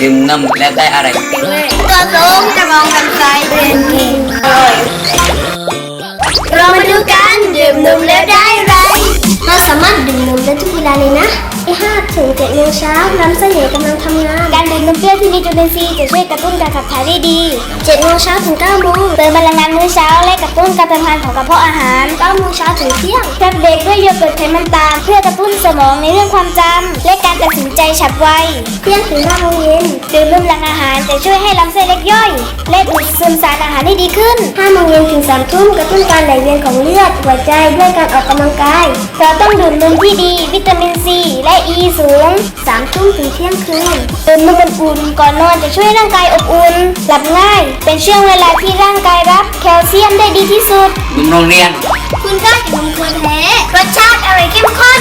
ดื่มนมแล้วได้อะไร ตัว นะไอห้าถึงเจ็ดโมงเช้าลำไส้ใหญ่กำลังทำงาน การดื่มนมเปรี้ยวที่มีจุลินทรีย์จะช่วยกระตุ้นการขับถ่ายได้ดีเจ็ดโมงเช้าถึงเก้าโมงเติมพลังงานมื้อเช้าและกระตุ้นการเดินทางของกระเพาะอาหารเก้าโมงเช้าถึงเที่ยงแพ็กเด็กด้วยโยเกิร์ตไขมันต่ำเพื่อกระตุ้นสมองในเรื่องความจำและการตัดสินใจฉับไวเที่ยงถึงห้าโมงเย็นดื่มนมหลังอาหารจะช่วยให้ลำไส้เล็กย่อย และดูดซึมสารอาหารได้ดีขึ้น5โมงเย็นถึง3ทุ่มกระตุ้นการไหลเวียนของเลือดหัวใจด้วยการออกกำลังกายเราต้องดื่มนมที่ดี วิตามินซีและ อ e ีสูง3ทุ่มถึงเที่ยงคืนดื่มนมอุ่นๆก่อนนอนจะช่วยร่างกายอบอุ่น หลับง่าย เป็นช่วงเวลาที่ร่างกายรับ แคลเซียมได้ดีที่สุดนมโรงเรียน คุณกล้ากินนมควรแท้รสชาติอร่อยเข้มข้น